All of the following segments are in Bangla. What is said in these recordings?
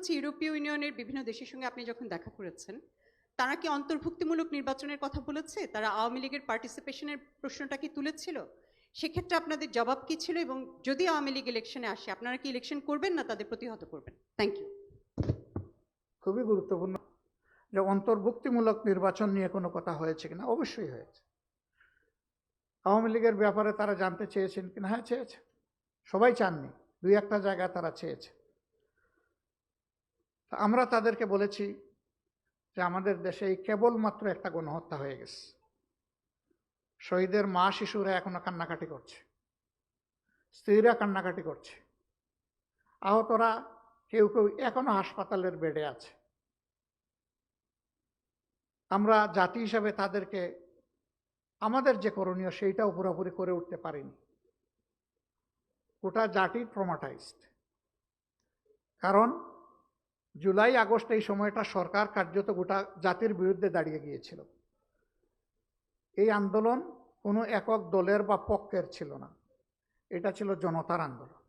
হচ্ছে ইউরোপীয় ইউনিয়নের বিভিন্ন দেশের সঙ্গে আপনি যখন দেখা করেছেন, তারা কি অন্তর্ভুক্তিমূলক নির্বাচনের কথা বলেছে? তারা আওয়ামী লীগের পার্টিসিপেশনের প্রশ্নটা কি তুলেছিল? সেক্ষেত্রে আপনাদের জবাব কি ছিল? এবং যদি আওয়ামী লীগ ইলেকশনে আসে, আপনারা কি ইলেকশন করবেন না তাদের প্রতিহত করবেন? থ্যাংক ইউ খুবই গুরুত্বপূর্ণ। যে অন্তর্ভুক্তিমূলক নির্বাচন নিয়ে কোনো কথা হয়েছে কিনা? অবশ্যই হয়েছে। আওয়ামী লীগের ব্যাপারে তারা জানতে চেয়েছেন কিনা? হ্যাঁ চেয়েছে। সবাই চাননি। দুই একটা জায়গায় তারা চেয়েছে। আমরা তাদেরকে বলেছি যে আমাদের দেশে এই কেবলমাত্র একটা গণহত্যা হয়ে গেছে। শহীদের মা শিশুরা এখনও কান্নাকাটি করছে। স্ত্রীরা কান্নাকাটি করছে। আহতরা কেউ কেউ এখনও হাসপাতালের বেডে আছে। আমরা জাতি হিসাবে তাদেরকে, আমাদের যে করণীয় সেইটাও পুরোপুরি করে উঠতে পারিনি। গোটা জাতি ট্রমাটাইজড। কারণ জুলাই, আগস্ট এই সময়টা সরকার কার্যত গোটা জাতির বিরুদ্ধে দাঁড়িয়ে গিয়েছিল। এই আন্দোলন কোনো একক দলের বা পক্ষের ছিল না। এটা ছিল জনতার আন্দোলন।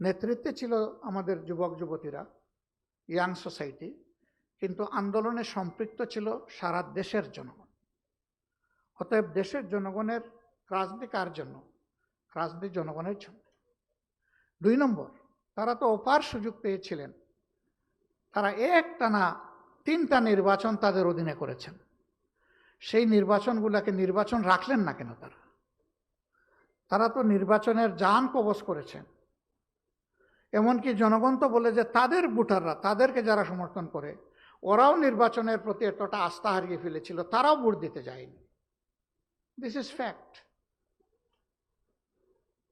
নেতৃত্বে ছিল আমাদের যুবক, যুবতীরা, ইয়াং সোসাইটি, কিন্তু আন্দোলনে সম্পৃক্ত ছিল সারা দেশের জনগণ। অতএব দেশের জনগণের রাজনীতি কার জন্য? রাজনীতি জনগণের জন্য। দুই নম্বর, তারা তো অপার সুযোগ পেয়েছিলেন। তারা একটানা, তিনটা নির্বাচন তাদের অধীনে করেছেন। সেই নির্বাচনগুলোকে নির্বাচন রাখলেন না কেন তারা? তারা তো নির্বাচনের যান কবচ করেছেন। এমনকি জনগণ তো বলে যে তাদের ভোটাররা, তাদেরকে যারা সমর্থন করে, ওরাও নির্বাচনের প্রতি এতটা আস্থা হারিয়ে ফেলেছিল, তারাও ভোট দিতে যায়নি। দিস ইজ ফ্যাক্ট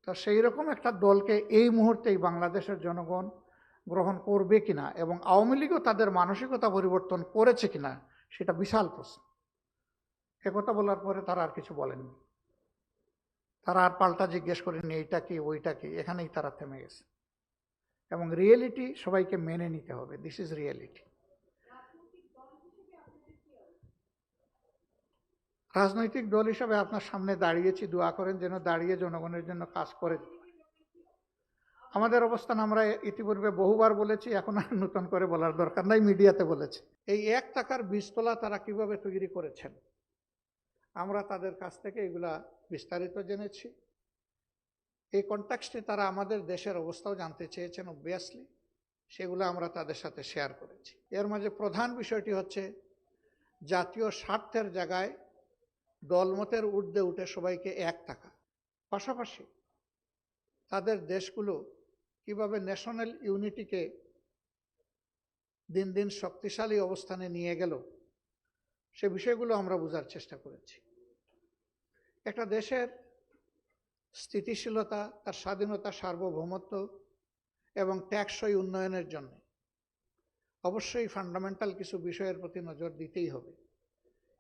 তো সেই রকম একটা দলকে এই মুহূর্তেই বাংলাদেশের জনগণ গ্রহণ করবে কিনা এবং আওয়ামী লীগও তাদের মানসিকতা পরিবর্তন করেছে কিনা সেটা বিশাল প্রশ্ন। একথা বলার পরে তারা আর কিছু বলেননি। তারা আর পাল্টা জিজ্ঞেস করেনি এইটা কি, ওইটা কি? এখানেই তারা থেমে গেছে। এবং রিয়েলিটি সবাইকে মেনে নিতে হবে। দিস ইজ রিয়েলিটি রাজনৈতিক দল হিসাবে আপনার সামনে দাঁড়িয়েছি, দোয়া করেন যেন দাঁড়িয়ে জনগণের জন্য কাজ করে। আমাদের অবস্থান আমরা ইতিপূর্বে বহুবার বলেছি, এখন আর নতুন করে বলার দরকার নাই, মিডিয়াতে বলেছে। এই এক টাকার বীজতলা তারা কীভাবে তৈরি করেছেন? আমরা তাদের কাছ থেকে এগুলা বিস্তারিত জেনেছি। এই কন্ট্যাক্সটে তারা আমাদের দেশের অবস্থাও জানতে চেয়েছেন অবভিয়াসলি সেগুলো আমরা তাদের সাথে শেয়ার করেছি। এর মাঝে প্রধান বিষয়টি হচ্ছে, জাতীয় স্বার্থের জায়গায় দলমতের ঊর্ধ্বে উঠে সবাইকে এক টাকা। পাশাপাশি তাদের দেশগুলো কীভাবে ন্যাশনাল ইউনিটিকে দিন দিন শক্তিশালী অবস্থানে নিয়ে গেল, সে বিষয়গুলো আমরা বোঝার চেষ্টা করেছি। একটা দেশের স্থিতিশীলতা, তার স্বাধীনতা, সার্বভৌমত্ব এবং ট্যাক্সই উন্নয়নের জন্য অবশ্যই ফান্ডামেন্টাল কিছু বিষয়ের প্রতি নজর দিতেই হবে।